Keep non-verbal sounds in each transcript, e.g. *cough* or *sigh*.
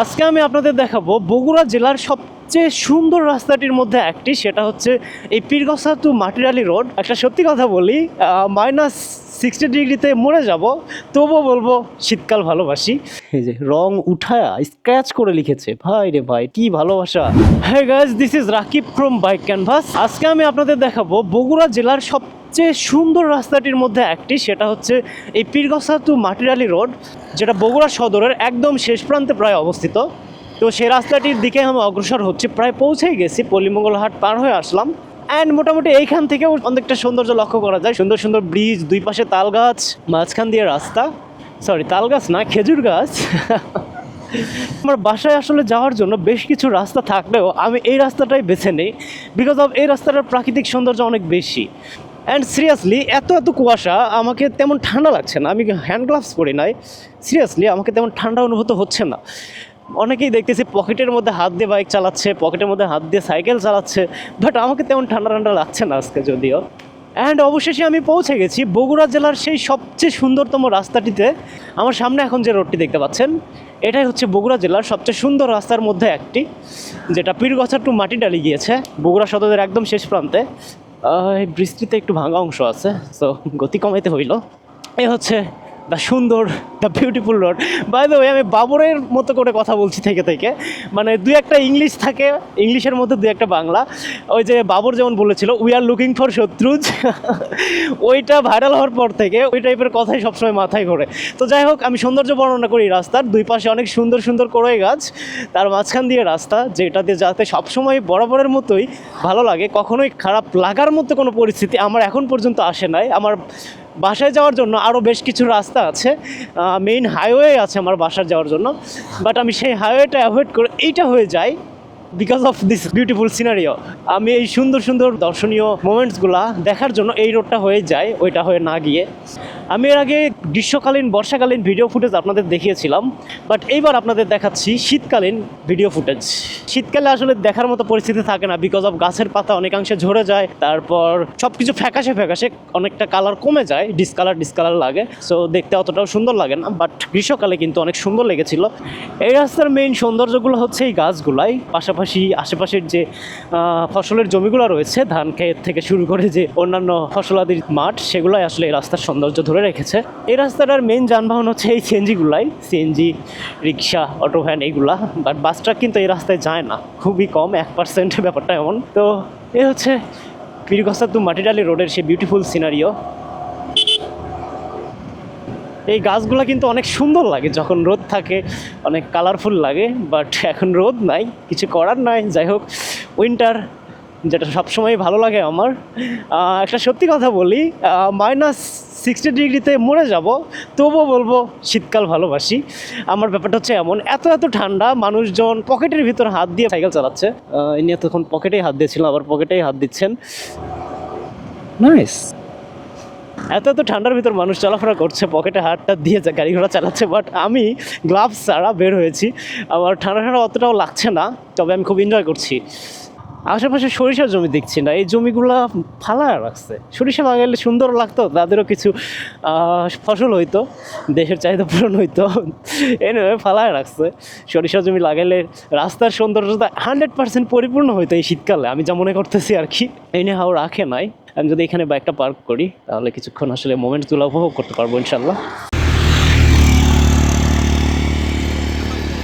আজকে আমি আপনাদের দেখাবো বগুড়া জেলার সবচেয়ে সুন্দর রাস্তাটির মধ্যে একটি, সেটা হচ্ছে এই পীরগছা টু মাটিরালি রোড। একটা সত্যি কথা বলি মাইনাস সিক্সটি ডিগ্রিতে মরে যাব, তবুও বলব শীতকাল ভালোবাসি। এই যে রং উঠায়া স্ক্র্যাচ করে লিখেছে, ভাই রে ভাই, কি ভালোবাসা। হ্যাঁ guys this is Rakib from Bike Canvas আজকে আমি আপনাদের দেখাবো বগুড়া জেলার সবচেয়ে সুন্দর রাস্তাটির মধ্যে একটি, সেটা হচ্ছে এই পীরগছা টু মাটিরালি রোড, যেটা বগুড়া সদরের একদম শেষ প্রান্তে প্রায় অবস্থিত। তো সেই রাস্তাটির দিকে আমি অগ্রসর হচ্ছি, প্রায় পৌঁছেই গেছি, পল্লীমঙ্গল হাট পার হয়ে আসলাম। অ্যান্ড মোটামুটি এইখান থেকেও অনেকটা সৌন্দর্য লক্ষ্য করা যায়। সুন্দর সুন্দর ব্রিজ, দুই পাশে তাল গাছ, মাঝখান দিয়ে রাস্তা। সরি তাল গাছ না, খেজুর গাছ। আমার বাসায় আসলে যাওয়ার জন্য বেশ কিছু রাস্তা থাকলেও আমি এই রাস্তাটাই বেছে নিই। বিকজ অফ এই রাস্তাটার প্রাকৃতিক সৌন্দর্য অনেক বেশি। অ্যান্ড সিরিয়াসলি এত এত কুয়াশা, আমাকে তেমন ঠান্ডা লাগছে না। আমি হ্যান্ড গ্লাভস পরি নাই। সিরিয়াসলি আমাকে তেমন ঠান্ডা অনুভূত হচ্ছে না। অনেকেই দেখতেছি পকেটের মধ্যে হাত দিয়ে বাইক চালাচ্ছে, পকেটের মধ্যে হাত দিয়ে সাইকেল চালাচ্ছে বাট আমাকে তেমন ঠান্ডা ঠান্ডা লাগছে না আজকে যদিও। অ্যান্ড অবশেষে আমি পৌঁছে গেছি বগুড়া জেলার সেই সবচেয়ে সুন্দরতম রাস্তাটিতে। আমার সামনে এখন যে রোডটি দেখতে পাচ্ছেন, এটাই হচ্ছে বগুড়া জেলার সবচেয়ে সুন্দর রাস্তার মধ্যে একটি, যেটা পীরগছা টু মাটিডালি গিয়েছে, বগুড়া সদরের একদম শেষ প্রান্তে। এই বৃষ্টিতে একটু ভাঙা অংশ আছে সো গতি কমাইতে হইল। এই হচ্ছে দ্য সুন্দর the beautiful road by the way আমি বাবরের মতো করে কথা বলছি থেকে থেকে। মানে দুই একটা ইংলিশ থাকে, ইংলিশের মধ্যে দুই একটা বাংলা। ওই যে বাবর যেমন বলেছিল উই আর লুকিং ফর শত্রুজ। ওইটা ভাইরাল হওয়ার পর থেকে ওই টাইপের কথাই সবসময় মাথায় ঘোরে। তো যাই হোক, আমি সৌন্দর্য বর্ণনা করি রাস্তার। দুই পাশে অনেক সুন্দর সুন্দর কড়ই গাছ। তার মাঝখান দিয়ে রাস্তা যেটাতে যাতে সবসময় বরাবরের মতোই ভালো লাগে, কখনোই খারাপ লাগার মতো কোনো পরিস্থিতি আমার এখন পর্যন্ত আসে নাই। আমার বাসায় যাওয়ার জন্য আরও বেশ কিছু রাস্তা আছে মেইন হাইওয়ে আছে আমার বাসায় যাওয়ার জন্য বাট আমি সেই হাইওয়েটা অ্যাভয়েড করে এইটা হয়ে যাই because of this beautiful scenario আমি এই সুন্দর সুন্দর দর্শনীয় মোমেন্টসগুলা দেখার জন্য এই রোডটা হয়ে যায় ওইটা হয়ে না গিয়ে। আমি এর আগে গ্রীষ্মকালীন, বর্ষাকালীন ভিডিও ফুটেজ আপনাদের দেখিয়েছিলাম বাট এইবার আপনাদের দেখাচ্ছি শীতকালীন ভিডিও ফুটেজ শীতকালে আসলে দেখার মতো পরিস্থিতি থাকে না বিকজ অফ গাছের পাতা অনেকাংশে ঝরে যায়, তারপর সব কিছু ফ্যাকাশে ফ্যাকাশে অনেকটা কালার কমে যায় ডিসকালার ডিসকালার লাগে সো দেখতে অতটাও সুন্দর লাগে না বাট গ্রীষ্মকালে কিন্তু অনেক সুন্দর লেগেছিল। এই রাস্তার মেইন সৌন্দর্যগুলো হচ্ছে এই গাছগুলাই, পাশাপাশি আশেপাশের যে ফসলের জমিগুলো রয়েছে, ধান ক্ষেত থেকে শুরু করে যে অন্যান্য ফসলাদির মাঠ, সেগুলাই আসলে এই রাস্তার সৌন্দর্য ধরে রেখেছে। এই রাস্তাটার মেন যানবাহন হচ্ছে এই সিএনজিগুলাই সিএনজি রিক্সা অটো ভ্যান এইগুলা। বাট বাস ট্রাক কিন্তু এই রাস্তায় যায় না। খুবই কম, এক পার্সেন্ট ব্যাপারটা এমন। তো এ হচ্ছে পীরগছা টু মাটিডালি রোডের সেই বিউটিফুল সিনারিও এই গাছগুলো কিন্তু অনেক সুন্দর লাগে, যখন রোদ থাকে, অনেক কালারফুল লাগে। বাট এখন রোদ নাই, কিছু করার নাই। যাই হোক উইন্টার যেটা সবসময় ভালো লাগে আমার। একটা সত্যি কথা বলি মাইনাস সিক্সটি ডিগ্রিতে মরে যাব, তবুও বলব শীতকাল ভালোবাসি। আমার ব্যাপারটা হচ্ছে এমন, এত এত ঠান্ডা, মানুষজন পকেটের ভিতর হাত দিয়ে সাইকেল চালাচ্ছে। ইনি এতক্ষণ পকেটেই হাত দিয়েছিলাম আবার পকেটেই হাত দিচ্ছেন। নাইস এত এত ঠান্ডার ভিতর মানুষ চলাফেরা করছে, পকেটে হাতটা দিয়ে গাড়ি ঘোড়া চালাচ্ছে বাট আমি গ্লাভস ছাড়া বের হয়েছি। আমার ঠান্ডা ঠান্ডা অতটাও লাগছে না, তবে আমি খুব এনজয় করছি। আশেপাশে সরিষার জমি দেখছি না। এই জমিগুলা ফালায় রাখছে। সরিষা লাগাইলে সুন্দর লাগতো, তাদেরও কিছু ফসল হইতো, দেশের চাহিদা পূরণ হইতো। এনে ফালায় রাখছে। সরিষা জমি লাগাইলে রাস্তার সৌন্দর্যতা হান্ড্রেড পার্সেন্ট পরিপূর্ণ হইতো এই শীতকালে। আমি যা মনে করতেছি আর কি। এনে হাও রাখে নাই। আমি যদি এখানে বাইকটা পার্ক করি, তাহলে কিছুক্ষণ আসলে মোমেন্টসগুলো উপভোগ করতে পারব ইনশাল্লাহ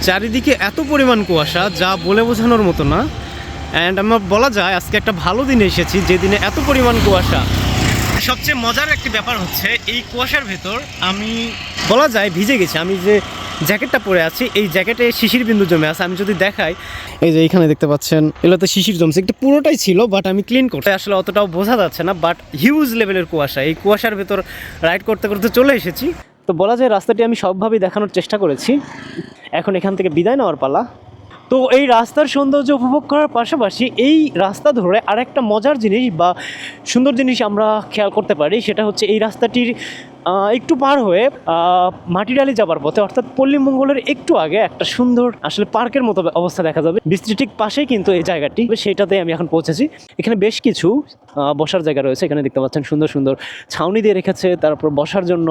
চারিদিকে এত পরিমাণ কুয়াশা, যা বলে বোঝানোর মতো না। অ্যান্ড আমার বলা যায় আজকে একটা ভালো দিনে এসেছি, যে দিনে এত পরিমাণ কুয়াশা। সবচেয়ে মজার একটি ব্যাপার হচ্ছে, এই কুয়াশার ভেতর আমি বলা যায় ভিজে গেছি। আমি যে জ্যাকেটটা পরে আছি, এই জ্যাকেটে শিশির বিন্দু জমে আছে। আমি যদি দেখাই, এই যে এইখানে দেখতে পাচ্ছেন, এগুলোতে শিশির জমছে। একটু পুরোটাই ছিল বাট আমি ক্লিন করতে আসলে অতটাও বোঝা যাচ্ছে না বাট হিউজ লেভেলের কুয়াশা। এই কুয়াশার ভেতর রাইড করতে করতে চলে এসেছি। তো বলা যায় রাস্তাটি আমি সবভাবেই দেখানোর চেষ্টা করেছি। এখন এখান থেকে বিদায় নেওয়ার পালা। তো এই রাস্তার সৌন্দর্য উপভোগ করার পাশাপাশি এই রাস্তা ধরে আরেকটা মজার জিনিস বা সুন্দর জিনিস আমরা খেয়াল করতে পারি, সেটা হচ্ছে এই রাস্তাটির একটু পার হয়ে মাটিডালি যাবার পথে, অর্থাৎ পল্লীমঙ্গলের একটু আগে একটা সুন্দর আসলে পার্কের মতো অবস্থা দেখা যাবে। বৃষ্টি ঠিক পাশেই কিন্তু এই জায়গাটি, সেইটাতে আমি এখন পৌঁছেছি। এখানে বেশ কিছু বসার জায়গা রয়েছে। এখানে দেখতে পাচ্ছেন সুন্দর সুন্দর ছাউনি দিয়ে রেখেছে, তারপর বসার জন্য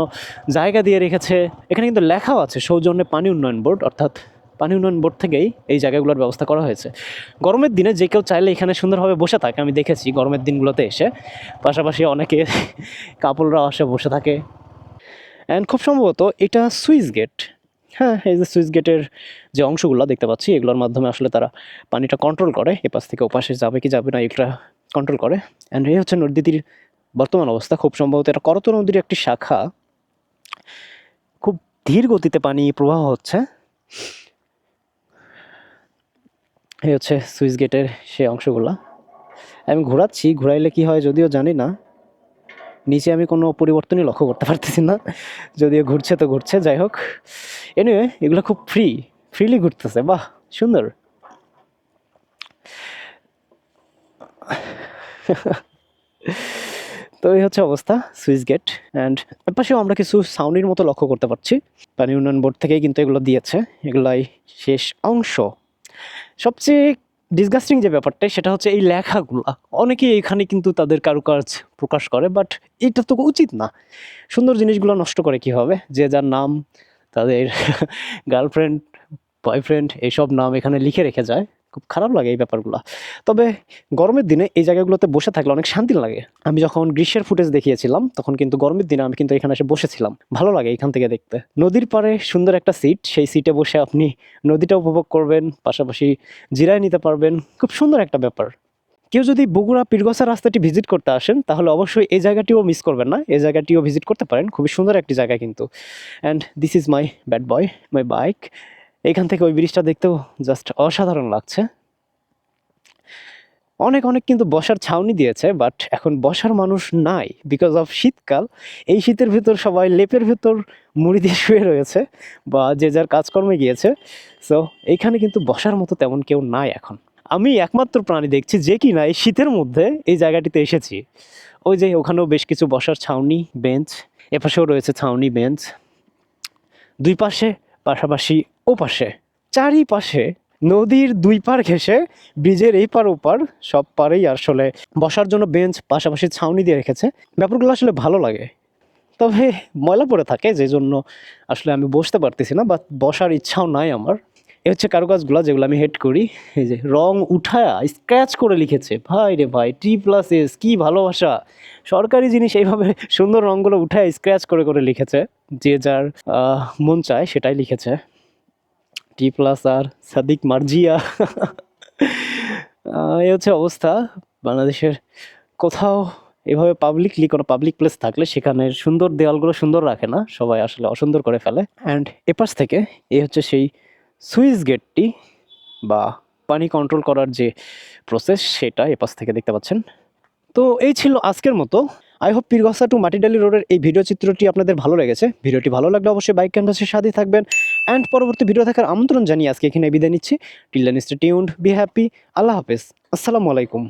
জায়গা দিয়ে রেখেছে। এখানে কিন্তু লেখাও আছে, সৌজন্যে পানি উন্নয়ন বোর্ড, অর্থাৎ পানি উন্নয়ন বোর্ড থেকেই এই জায়গাগুলোর ব্যবস্থা করা হয়েছে। গরমের দিনে যে কেউ চাইলে এখানে সুন্দরভাবে বসে থাকে, আমি দেখেছি গরমের দিনগুলোতে এসে। পাশাপাশি অনেকে *laughs* কাপড়রা আসে, বসে থাকে। অ্যান্ড খুব সম্ভবত এটা সুইচ গেট। হ্যাঁ এই যে সুইচ গেটের যে অংশগুলো দেখতে পাচ্ছি, এগুলোর মাধ্যমে আসলে তারা পানিটা কন্ট্রোল করে। এপাশ থেকে ওপাশে যাবে কি যাবে না, এগুলা কন্ট্রোল করে। অ্যান্ড এই হচ্ছে নদীটির বর্তমান অবস্থা। খুব সম্ভবত এটা করত নদীর একটি শাখা। খুব ধীর গতিতে পানি প্রবাহ হচ্ছে। এই হচ্ছে সুইচ গেটের সে অংশগুলা। আমি ঘোরাচ্ছি, ঘোরাইলে কি হয় যদিও জানি না। নিচে আমি কোনো পরিবর্তনই লক্ষ্য করতে পারতেছি না। যদিও ঘুরছে তো ঘুরছে, যাই হোক। এনিওয়ে এগুলো খুব ফ্রি ফ্রিলি ঘুরতেছে, বাহ, সুন্দর। *laughs* তো এই হচ্ছে অবস্থা, সুইচ গেট। অ্যান্ড এর পাশেও আমরা কিছু সাউনির মতো লক্ষ্য করতে পারছি। পানি উন্নয়ন বোর্ড থেকেই কিন্তু এগুলো দিয়েছে। এগুলাই শেষ অংশ। সবচেয়ে ডিসগাস্টিং যে ব্যাপারটা, সেটা হচ্ছে এই লেখাগুলো। অনেকেই এখানে কিন্তু তাদের কারুকাজ প্রকাশ করে বাট এটা তো উচিত না। সুন্দর জিনিসগুলো নষ্ট করে কি হবে? যে যার নাম, তাদের *laughs* গার্লফ্রেন্ড বয়ফ্রেন্ড এইসব নাম এখানে লিখে রেখে যায়। খুব খারাপ লাগে এই ব্যাপারগুলো। তবে গরমের দিনে এই জায়গাগুলোতে বসে থাকলে অনেক শান্তি লাগে। আমি যখন গ্রীষ্মের ফুটেজ দেখিয়েছিলাম, তখন কিন্তু গরমের দিনে আমি কিন্তু এখানে এসে বসেছিলাম। ভালো লাগে এখান থেকে দেখতে। নদীর পাড়ে সুন্দর একটা সিট সেই সিটে বসে আপনি নদীটা উপভোগ করবেন, পাশাপাশি জিরায় নিতে পারবেন। খুব সুন্দর একটা ব্যাপার। কেউ যদি বগুড়া পীরগছা রাস্তাটি ভিজিট করতে আসেন, তাহলে অবশ্যই এই জায়গাটিও মিস করবেন না। এই জায়গাটিও ভিজিট করতে পারেন। খুবই সুন্দর একটি জায়গা কিন্তু। And this is my bad boy my bike এখান থেকে ওই ব্রিজটা দেখতেও জাস্ট অসাধারণ লাগছে। অনেক অনেক কিন্তু বসার ছাউনি দিয়েছে বাট এখন বসার মানুষ নাই বিকজ অফ শীতকাল। এই শীতের ভিতর সবাই লেপের ভিতর মুড়ি দিয়ে শুয়ে রয়েছে বা যে যার কাজকর্মে গিয়েছে। সো এইখানে কিন্তু বসার মতো তেমন কেউ নাই এখন। আমি একমাত্র প্রাণী দেখছি যে কি না এই শীতের মধ্যে এই জায়গাটিতে এসেছি। ওই যে ওখানেও বেশ কিছু বসার ছাউনি বেঞ্চ এপাশেও রয়েছে ছাউনি বেঞ্চ দুই পাশে পাশাপাশি ওপাশে, চারিপাশে নদীর দুই পার ঘেঁষে ব্রিজের এই পার ওপার, সব পারেই আসলে বসার জন্য বেঞ্চ পাশাপাশি ছাউনি দিয়ে রেখেছে। ব্যাপারগুলো আসলে ভালো লাগে। তবে ময়লা পড়ে থাকে যে জন্য আসলে আমি বসতে পারতেছি না বা বসার ইচ্ছাও নাই আমার। এ হচ্ছে কারুকাজগুলো যেগুলো আমি হেড করি। এই যে রং উঠায়া স্ক্র্যাচ করে লিখেছে। ভাই রে ভাই টি প্লাস এস কী ভালোবাসা। সরকারি জিনিস এইভাবে সুন্দর রঙগুলো উঠায় স্ক্র্যাচ করে করে লিখেছে। যে যার মন চায় সেটাই লিখেছে। টি প্লাস আর সাদিক মার্জিয়া। এই হচ্ছে অবস্থা। বাংলাদেশের কোথাও এভাবে পাবলিকলি কোনো পাবলিক প্লেস থাকলে সেখানে সুন্দর দেওয়ালগুলো সুন্দর রাখে না, সবাই আসলে অসুন্দর করে ফেলে। অ্যান্ড এপাশ থেকে এ হচ্ছে সেই সুইচ গেটটি বা পানি কন্ট্রোল করার যে প্রসেস সেটা এপাশ থেকে দেখতে পাচ্ছেন। তো এই ছিল আজকের মতো। I hope Pirgachha to Matidali রোডের এই ভিডিও চিত্রটি আপনাদের ভালো লেগেছে। ভিডিওটি ভালো লাগলে অবশ্যই বাইক ক্যানভাসের সাথে থাকবেন। অ্যান্ড পরবর্তী ভিডিও থাকার আমন্ত্রণ জানিয়ে আজকে এখানে বিদায় নিচ্ছি। Till then stay tuned be happy আল্লাহ হাফেজ। আসসালামু আলাইকুম।